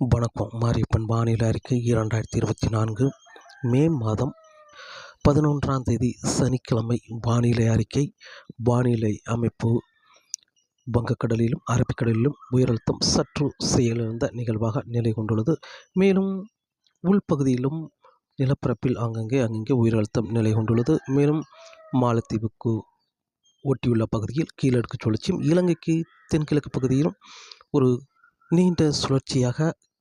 வணக்கம். மாரியப்பன் வானிலை அறிக்கை இரண்டாயிரத்தி இருபத்தி நான்கு மே மாதம் பதினொன்றாம் தேதி சனிக்கிழமை வானிலை அறிக்கை. வானிலை அமைப்பு வங்கக்கடலிலும் அரபிக்கடலிலும் உயரழுத்தம் சற்று செயலிழந்த நிகழ்வாக நிலை கொண்டுள்ளது. மேலும் உள்பகுதியிலும் நிலப்பரப்பில் அங்கங்கே அங்கங்கே உயரழுத்தம் நிலை கொண்டுள்ளது. மேலும் மாலத்தீவுக்கு ஒட்டியுள்ள பகுதியில் கீழடுக்கு சுழற்சியும் இலங்கைக்கு தென்கிழக்கு பகுதியிலும் ஒரு நீண்ட சுழற்சியாக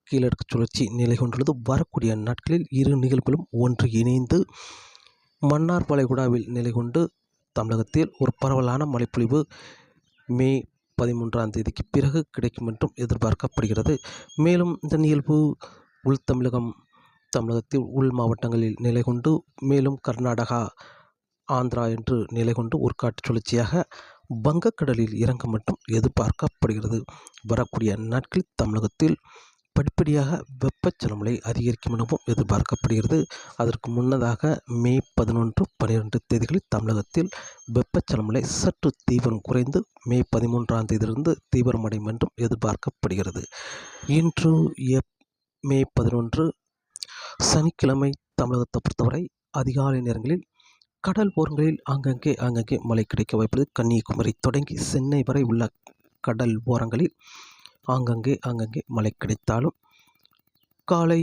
கீழடுக்கு சுழற்சி நிலை கொண்டுள்ளது. வரக்கூடிய நாட்களில் இரு நிகழ்வுகளும் ஒன்று இணைந்து மன்னார் வளைகுடாவில் நிலை கொண்டு தமிழகத்தில் ஒரு பரவலான மழைப்பொழிவு மே பதிமூன்றாம் தேதிக்கு பிறகு கிடைக்கும் என்றும் எதிர்பார்க்கப்படுகிறது. மேலும் இந்த நிகழ்வு உள் தமிழகம் தமிழகத்தில் உள் மாவட்டங்களில் நிலை கொண்டு மேலும் கர்நாடகா ஆந்திரா என்று நிலை கொண்டு ஒரு காட்டு சுழற்சியாக வங்கக்கடலில் இறங்க மட்டும் எதிர்பார்க்கப்படுகிறது. வரக்கூடிய நாட்களில் தமிழகத்தில் படிப்படியாக வெப்பச்சலமலை அதிகரிக்கும் எனவும் எதிர்பார்க்கப்படுகிறது. அதற்கு முன்னதாக மே பதினொன்று பன்னிரெண்டு தேதிகளில் தமிழகத்தில் வெப்பச்சலமலை சற்று தீவிரம் குறைந்து மே பதிமூன்றாம் தேதியிலிருந்து தீவிரமடையும் என்றும் எதிர்பார்க்கப்படுகிறது. இன்று எப் மே பதினொன்று சனிக்கிழமை தமிழகத்தை பொறுத்தவரை அதிகாலை நேரங்களில் கடல் ஓரங்களில் ஆங்கங்கே ஆங்கங்கே மழை கிடைக்க வாய்ப்புள்ளது. கன்னியாகுமரி தொடங்கி சென்னை வரை உள்ள கடல் ஓரங்களில் ஆங்கங்கே ஆங்கங்கே மழை கிடைத்தாலும் காலை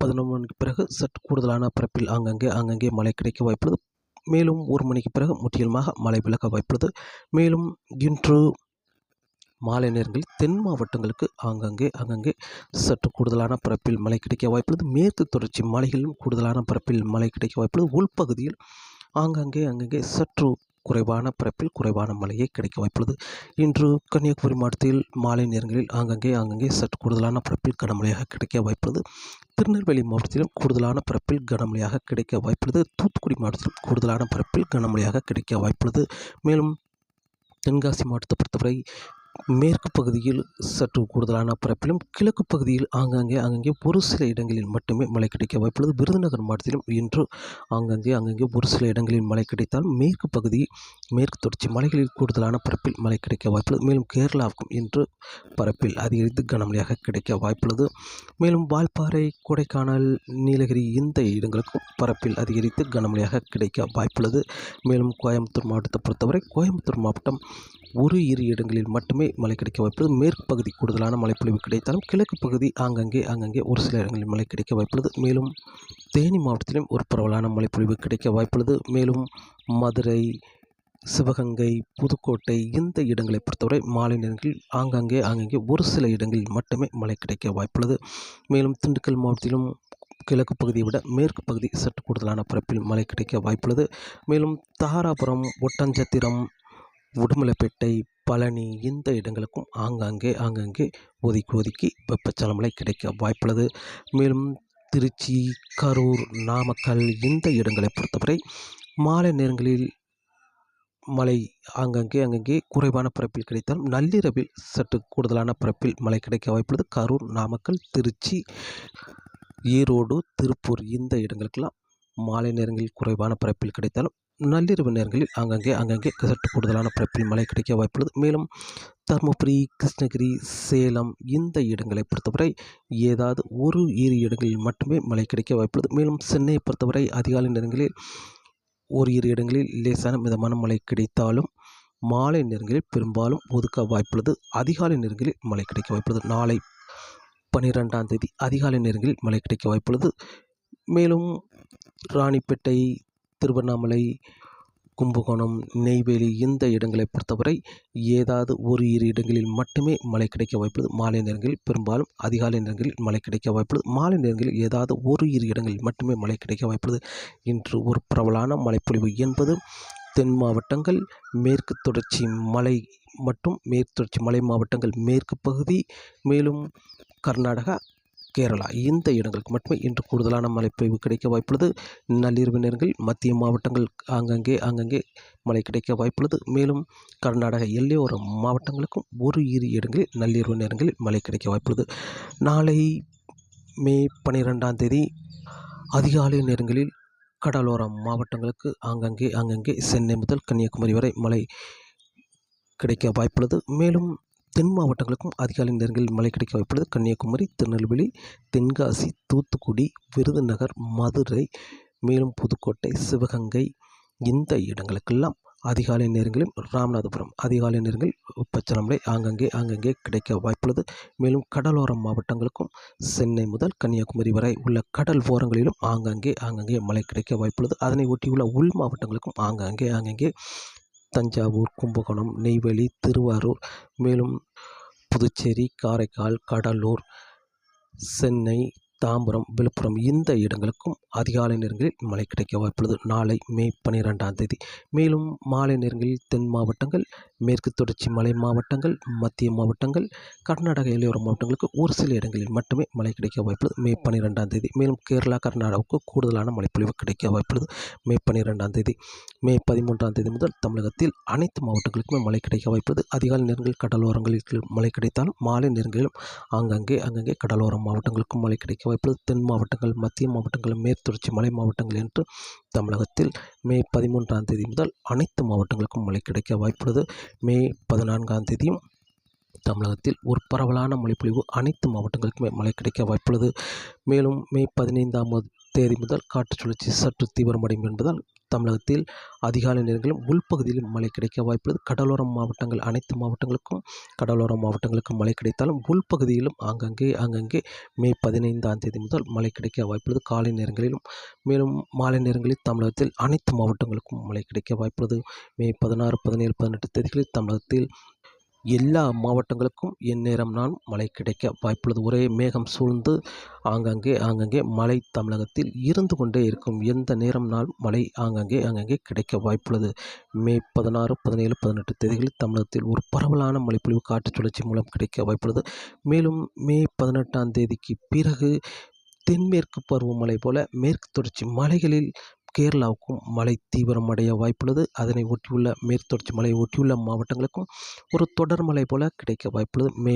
பதினொன்று மணிக்கு பிறகு சற்று கூடுதலான பரப்பில் ஆங்கங்கே ஆங்கங்கே மழை கிடைக்க வாய்ப்புள்ளது. மேலும் ஒரு மணிக்கு பிறகு முற்றிலுமாக மழை விலக வாய்ப்புள்ளது. மேலும் இன்று மாலை நேரங்களில் தென் மாவட்டங்களுக்கு ஆங்கங்கே அங்கங்கே சற்று கூடுதலான பரப்பில் மழை கிடைக்க வாய்ப்புள்ளது. மேற்கு தொடர்ச்சி மலைகளிலும் கூடுதலான பரப்பில் மழை கிடைக்க வாய்ப்புள்ளது. உள்பகுதியில் ஆங்கங்கே அங்கங்கே சற்று குறைவான பரப்பில் குறைவான மழையே கிடைக்க வாய்ப்புள்ளது இன்று கன்னியாகுமரி மாவட்டத்தில் மாலை நேரங்களில் ஆங்கங்கே ஆங்கங்கே சற்று கூடுதலான பரப்பில் கனமழையாக கிடைக்க வாய்ப்புள்ளது. திருநெல்வேலி மாவட்டத்திலும் கூடுதலான பரப்பில் கனமழையாக கிடைக்க வாய்ப்புள்ளது. தூத்துக்குடி மாவட்டத்திலும் கூடுதலான பரப்பில் கனமழையாக கிடைக்க வாய்ப்புள்ளது. மேலும் தென்காசி மாவட்டத்தை பொறுத்தவரை மேற்கு பகுதியில் சற்று கூடுதலான பரப்பிலும் கிழக்கு பகுதியில் ஆங்காங்கே அங்கங்கே ஒரு சில இடங்களில் மட்டுமே மழை கிடைக்க வாய்ப்புள்ளது. விருதுநகர் மாவட்டத்திலும் இன்று ஆங்காங்கே அங்கங்கே ஒரு சில இடங்களில் மழை கிடைத்தால் மேற்கு பகுதி மேற்கு தொடர்ச்சி மலைகளில் கூடுதலான பரப்பில் மழை கிடைக்க வாய்ப்புள்ளது. மேலும் கேரளாவுக்கும் இன்று பரப்பில் அதிகரித்து கனமழையாக கிடைக்க வாய்ப்புள்ளது. மேலும் வால்பாறை கொடைக்கானல் நீலகிரி இந்த இடங்களுக்கும் பரப்பில் அதிகரித்து கனமழையாக கிடைக்க வாய்ப்புள்ளது. மேலும் கோயம்புத்தூர் மாவட்டத்தை பொறுத்தவரை கோயம்புத்தூர் மாவட்டம் ஒரு இரு இடங்களில் மட்டுமே மழை கிடைக்க வாய்ப்புள்ளது. மேற்கு பகுதி கூடுதலான மழைப்பொழிவு கிடைத்தாலும் கிழக்கு பகுதி ஆங்கங்கே ஆங்கங்கே ஒரு சில இடங்களில் மழை கிடைக்க வாய்ப்புள்ளது. மேலும் தேனி மாவட்டத்திலும் ஒரு பரவலான மழைப்பொழிவு கிடைக்க வாய்ப்புள்ளது. மேலும் மதுரை சிவகங்கை புதுக்கோட்டை இந்த இடங்களை பொறுத்தவரை மாலை நேரங்களில் ஆங்காங்கே ஆங்காங்கே ஒரு சில இடங்களில் மட்டுமே மழை கிடைக்க வாய்ப்புள்ளது. மேலும் திண்டுக்கல் மாவட்டத்திலும் கிழக்கு பகுதியை விட மேற்கு பகுதி சற்று கூடுதலான பரப்பில் மழை கிடைக்க வாய்ப்புள்ளது. மேலும் தாராபுரம் ஒட்டஞ்சத்திரம் உடுமலைப்பேட்டை பழனி இந்த இடங்களுக்கும் ஆங்காங்கே ஆங்காங்கே ஒதுக்கி ஒதுக்கி வெப்பச்சலமலை கிடைக்க வாய்ப்புள்ளது. மேலும் திருச்சி கரூர் நாமக்கல் இந்த இடங்களை பொறுத்தவரை மாலை நேரங்களில் மழை ஆங்கங்கே அங்கங்கே குறைவான பரப்பில் கிடைத்தாலும் நள்ளிரவில் சற்று கூடுதலான பரப்பில் மழை கிடைக்க வாய்ப்புள்ளது. கரூர் நாமக்கல் திருச்சி ஈரோடு திருப்பூர் இந்த இடங்களுக்கெல்லாம் மாலை நேரங்களில் குறைவான பரப்பில் கிடைத்தாலும் நள்ளிரவு நேரங்களில் அங்கங்கே அங்கங்கே சற்று கூடுதலான பரப்பில் மழை கிடைக்க வாய்ப்புள்ளது. மேலும் தருமபுரி கிருஷ்ணகிரி சேலம் இந்த இடங்களை பொறுத்தவரை ஏதாவது ஒரு இரு இடங்களில் மட்டுமே மழை கிடைக்க வாய்ப்புள்ளது. மேலும் சென்னையை பொறுத்தவரை அதிகாலை நேரங்களில் ஒரு இரு இடங்களில் லேசான மிதமான மழை கிடைத்தாலும் மாலை நேரங்களில் பெரும்பாலும் ஒதுக்க வாய்ப்புள்ளது. அதிகாலை நேரங்களில் மழை கிடைக்க வாய்ப்புள்ளது. நாளை பன்னிரெண்டாம் தேதி அதிகாலை நேரங்களில் மழை கிடைக்க வாய்ப்புள்ளது. மேலும் ராணிப்பேட்டை திருவண்ணாமலை கும்பகோணம் நெய்வேலி இந்த இடங்களை பொறுத்தவரை ஏதாவது ஒரு இரு இடங்களில் மட்டுமே மழை கிடைக்க வாய்ப்புள்ளது. மாலை நேரங்களில் பெரும்பாலும் அதிகாலை நேரங்களில் மழை கிடைக்க வாய்ப்புள்ளது. மாலை நேரங்களில் ஏதாவது ஒரு இரு இடங்களில் மட்டுமே மழை கிடைக்க வாய்ப்புள்ளது. இன்று ஒரு பிரபலான மழைப்பொழிவு என்பது தென் மாவட்டங்கள் மேற்கு தொடர்ச்சி மலை மற்றும் மேற்கு தொடர்ச்சி மலை மாவட்டங்கள் மேற்கு பகுதி மேலும் கர்நாடகா கேரளா இந்த இடங்களுக்கு மட்டுமே இன்று கூடுதலான மழைப்பொழிவு கிடைக்க வாய்ப்புள்ளது. நள்ளிரவு நேரங்களில் மத்திய மாவட்டங்கள் ஆங்கங்கே ஆங்கங்கே மழை கிடைக்க வாய்ப்புள்ளது. மேலும் கர்நாடக எல்லையோர மாவட்டங்களுக்கும் ஒரு இரு இடங்களில் நள்ளிரவு நேரங்களில் மழை கிடைக்க வாய்ப்புள்ளது. நாளை மே பன்னிரெண்டாம் தேதி அதிகாலை நேரங்களில் கடலோர மாவட்டங்களுக்கு ஆங்கங்கே ஆங்கங்கே சென்னை முதல் கன்னியாகுமரி வரை மழை கிடைக்க வாய்ப்புள்ளது. மேலும் தென் மாவட்டங்களுக்கும் அதிகாலை நேரங்களில் மழை கிடைக்க வாய்ப்புள்ளது. கன்னியாகுமரி திருநெல்வேலி தென்காசி தூத்துக்குடி விருதுநகர் மதுரை மேலும் புதுக்கோட்டை சிவகங்கை இந்த இடங்களுக்கெல்லாம் அதிகாலை நேரங்களில் ராமநாதபுரம் அதிகாலை நேரங்களில் வெப்பச்சலன ஆங்கங்கே ஆங்கங்கே கிடைக்க வாய்ப்புள்ளது. மேலும் கடலோர மாவட்டங்களுக்கும் சென்னை முதல் கன்னியாகுமரி வரை உள்ள கடல் ஓரங்களிலும் ஆங்காங்கே ஆங்காங்கே மழை கிடைக்க வாய்ப்புள்ளது. அதனை ஒட்டியுள்ள உள் மாவட்டங்களுக்கும் ஆங்காங்கே ஆங்காங்கே தஞ்சாவூர் கும்பகோணம் நெய்வேலி திருவாரூர் மேலும் புதுச்சேரி காரைக்கால் கடலூர் சென்னை தாம்பரம் விழுப்புரம் இந்த இடங்களுக்கும் அதிகாலை நேரங்களில் மழை கிடைக்க வாய்ப்புள்ளது. நாளை மே பன்னிரெண்டாம் தேதி. மேலும் மாலை நேரங்களில் தென் மாவட்டங்கள் மேற்கு தொடர்ச்சி மலை மாவட்டங்கள் மத்திய மாவட்டங்கள் கர்நாடக எல்லையோர மாவட்டங்களுக்கு ஒரு சில இடங்களில் மட்டுமே மழை கிடைக்க வாய்ப்புள்ளது. மே பன்னிரெண்டாம் தேதி. மேலும் கேரளா கர்நாடகாவுக்கு கூடுதலான மழைப்பொழிவு கிடைக்க வாய்ப்புள்ளது. மே பன்னிரெண்டாம் தேதி. மே பதிமூன்றாம் தேதி முதல் தமிழகத்தில் அனைத்து மாவட்டங்களுக்குமே மழை கிடைக்க வாய்ப்புள்ளது. அதிகாலை நேரங்களில் கடலோரங்களில் மழை கிடைத்தாலும் மாலை நேரங்களிலும் ஆங்கங்கே அங்கங்கே கடலோர மாவட்டங்களுக்கும் மழை கிடைக்க வாய்ப்புள்ளது தென் மாவட்டங்கள் மத்திய மாவட்டங்கள் மேற்குத்தொடர்ச்சி மலை மாவட்டங்கள் என்று தமிழகத்தில் மே பதிமூன்றாம் தேதி முதல் அனைத்து மாவட்டங்களுக்கும் மழை கிடைக்க வாய்ப்புள்ளது. மே பதினான்காம் தேதியும் தமிழகத்தில் ஒரு பரவலான மழைப்பொழிவு அனைத்து மாவட்டங்களுக்குமே மழை கிடைக்க வாய்ப்புள்ளது. மேலும் மே பதினைந்தாம் தேதி முதல் காற்று சுழற்சி சற்று தீவிரமடையும் என்பதால் தமிழகத்தில் அதிகாலை நேரங்களிலும் உள்பகுதியிலும் மழை கிடைக்க வாய்ப்புள்ளது. கடலோர மாவட்டங்கள் அனைத்து மாவட்டங்களுக்கும் கடலோர மாவட்டங்களுக்கும் மழை கிடைத்தாலும் உள்பகுதியிலும் ஆங்கங்கே ஆங்கங்கே மே பதினைந்தாம் தேதி முதல் மழை கிடைக்க வாய்ப்புள்ளது. காலை நேரங்களிலும் மேலும் மாலை நேரங்களில் தமிழகத்தில் அனைத்து மாவட்டங்களுக்கும் மழை கிடைக்க வாய்ப்புள்ளது. மே பதினாறு பதினேழு பதினெட்டு தேதிகளில் தமிழகத்தில் எல்லா மாவட்டங்களுக்கும் எந்நேரம் நான் மழை கிடைக்க வாய்ப்புள்ளது. ஒரே மேகம் சூழ்ந்து ஆங்காங்கே ஆங்காங்கே மழை தமிழகத்தில் இருந்து கொண்டே இருக்கும். எந்த நேரம் நாள் மழை ஆங்காங்கே ஆங்காங்கே கிடைக்க வாய்ப்புள்ளது? மே பதினாறு பதினேழு பதினெட்டு தேதிகளில் தமிழகத்தில் ஒரு பரவலான மழைப்பொழிவு காற்று சுழற்சி மூலம் கிடைக்க வாய்ப்புள்ளது. மேலும் மே பதினெட்டாம் தேதிக்கு பிறகு தென்மேற்கு பருவமழை போல மேற்கு தொடர்ச்சி மலைகளில் கேரளாவுக்கும் மழை தீவிரமடைய வாய்ப்புள்ளது. அதனை ஒட்டியுள்ள மேற்குத்தொடர்ச்சி மலையை ஒட்டியுள்ள மாவட்டங்களுக்கும் ஒரு தொடர் மழை போல கிடைக்க வாய்ப்புள்ளது. மே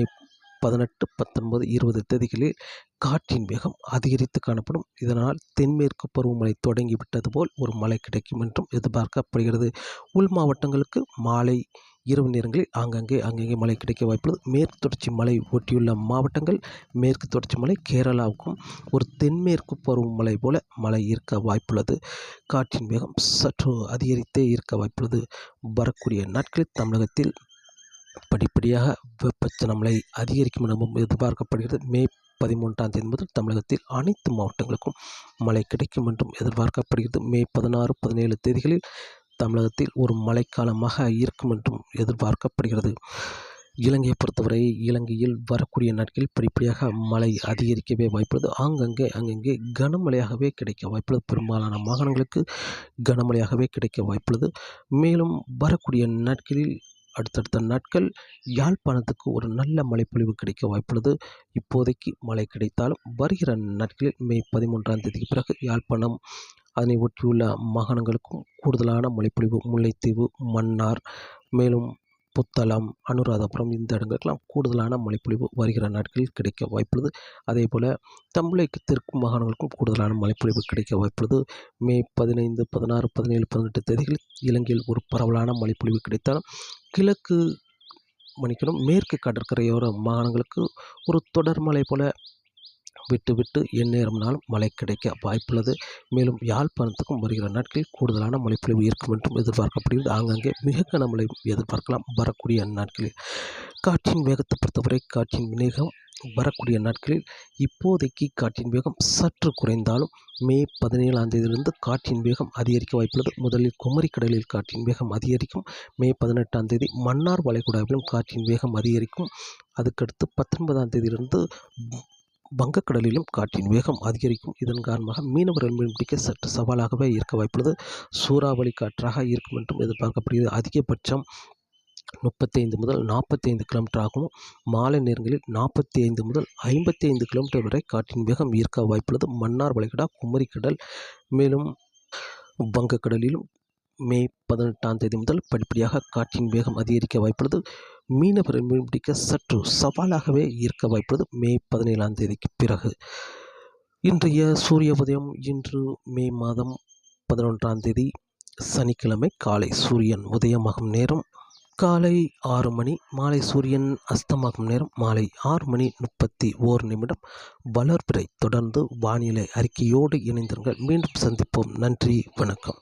பதினெட்டு பத்தொன்பது இருபது தேதிகளில் காற்றின் வேகம் அதிகரித்து காணப்படும். இதனால் தென்மேற்கு பருவமழை தொடங்கிவிட்டது போல் ஒரு மழை கிடைக்கும் என்றும் எதிர்பார்க்கப்படுகிறது. உள் மாவட்டங்களுக்கு மாலை இரவு நேரங்களில் ஆங்காங்கே அங்கங்கே மழை கிடைக்க வாய்ப்புள்ளது. மேற்கு தொடர்ச்சி மலை ஒட்டியுள்ள மாவட்டங்கள் மேற்கு தொடர்ச்சி மலை கேரளாவுக்கும் ஒரு தென்மேற்கு பருவமழை போல மழை இருக்க வாய்ப்புள்ளது. காற்றின் வேகம் சற்று அதிகரித்தே இருக்க வாய்ப்புள்ளது. வரக்கூடிய நாட்களில் தமிழகத்தில் படிப்படியாக வெப்பச்சலன மழை அதிகரிக்கும் எனவும் எதிர்பார்க்கப்படுகிறது. மே பதிமூன்றாம் தேதி முதல் தமிழகத்தில் அனைத்து மாவட்டங்களுக்கும் மழை கிடைக்கும் என்றும் எதிர்பார்க்கப்படுகிறது. மே பதினாறு பதினேழு தேதிகளில் தமிழகத்தில் ஒரு மழைக்காலமாக இருக்கும் என்றும் எதிர்பார்க்கப்படுகிறது. இலங்கையை பொறுத்தவரை இலங்கையில் வரக்கூடிய நாட்களில் படிப்படியாக மழை அதிகரிக்கவே வாய்ப்புள்ளது. ஆங்கங்கே அங்கங்கே கனமழையாகவே கிடைக்க வாய்ப்புள்ளது. பெரும்பாலான மாகாணங்களுக்கு கனமழையாகவே கிடைக்க வாய்ப்புள்ளது. மேலும் வரக்கூடிய நாட்களில் அடுத்தடுத்த நாட்கள் யாழ்ப்பாணத்துக்கு ஒரு நல்ல மழைப்பொழிவு கிடைக்க வாய்ப்புள்ளது. இப்போதைக்கு மழை கிடைத்தாலும் வருகிற நாட்களில் மே பதிமூன்றாம் தேதிக்கு பிறகு யாழ்ப்பாணம் அதனை ஒட்டியுள்ள மாகாணங்களுக்கும் கூடுதலான மழைப்பொழிவு முல்லைத்தீவு மன்னார் மேலும் புத்தளம் அனுராதபுரம் இந்த இடங்களுக்கெல்லாம் கூடுதலான மழைப்பொழிவு வருகிற நாட்களில் கிடைக்க வாய்ப்புள்ளது. அதே போல் தமிழக தெற்கு மாகாணங்களுக்கும் கூடுதலான மழைப்பொழிவு கிடைக்க வாய்ப்புள்ளது. மே பதினைந்து பதினாறு பதினேழு பதினெட்டு தேதிகளில் இலங்கையில் ஒரு பரவலான மழைப்பொழிவு கிடைத்தாலும் கிழக்கு மணிக்கணும் மேற்கு கடற்கரையோர மாகாணங்களுக்கு ஒரு தொடர் மழை போல விட்டு விட்டு எந்நேரம்னாலும் மழை கிடைக்க வாய்ப்புள்ளது. மேலும் யாழ்ப்பாணத்துக்கும் வருகிற நாட்களில் கூடுதலான மழைப்பொழிவு இருக்கும் என்றும் எதிர்பார்க்கப்படுகிறது. ஆங்காங்கே மிக கனமழை எதிர்பார்க்கலாம். வரக்கூடிய நாட்களில் காற்றின் வேகத்தை பொறுத்தவரை காற்றின் வேகம் வரக்கூடிய நாட்களில் இப்போதைக்கு காற்றின் வேகம் சற்று குறைந்தாலும் மே பதினேழாம் தேதியிலிருந்து காற்றின் வேகம் அதிகரிக்க வாய்ப்புள்ளது. முதலில் குமரி கடலில் காற்றின் வேகம் அதிகரிக்கும். மே பதினெட்டாம் தேதி மன்னார் வளைகுடாவிலும் காற்றின் வேகம் அதிகரிக்கும். அதுக்கடுத்து பத்தொன்பதாம் தேதியிலிருந்து வங்கக்கடலிலும் காற்றின் வேகம் அதிகரிக்கும். இதன் காரணமாக மீனவர்கள் மீன்பிடிக்க சற்று சவாலாகவே இருக்க வாய்ப்புள்ளது. சூறாவளி காற்றாக இருக்கும் என்றும் எதிர்பார்க்கப்படுகிறது. அதிகபட்சம் முப்பத்தைந்து முதல் நாற்பத்தி ஐந்து கிலோமீட்டர் ஆகும். மாலை நேரங்களில் நாற்பத்தி ஐந்து முதல் ஐம்பத்தி ஐந்து கிலோமீட்டர் வரை காற்றின் வேகம் ஈர்க்க வாய்ப்புள்ளது. மன்னார் வளைகுடா குமரிக்கடல் மேலும் வங்கக்கடலிலும் மே பதினெட்டாம் தேதி முதல் படிப்படியாக காற்றின் வேகம் அதிகரிக்க வாய்ப்புள்ளது. மீனவரை மீன்பிடிக்க சற்று சவாலாகவே இருக்க வாய்ப்புள்ளது மே பதினேழாம் தேதிக்கு பிறகு. இன்றைய சூரிய உதயம் இன்று மே மாதம் பதினொன்றாம் தேதி சனிக்கிழமை காலை சூரியன் உதயமாகும் நேரம் காலை ஆறு மணி மாலை சூரியன் அஸ்தமாகும் நேரம் மாலை ஆறு மணி முப்பத்தி ஓர் நிமிடம். வளர்பிறை தொடர்ந்து வானிலை அறிக்கையோடு இணைந்திருங்கள். மீண்டும் சந்திப்போம். நன்றி வணக்கம்.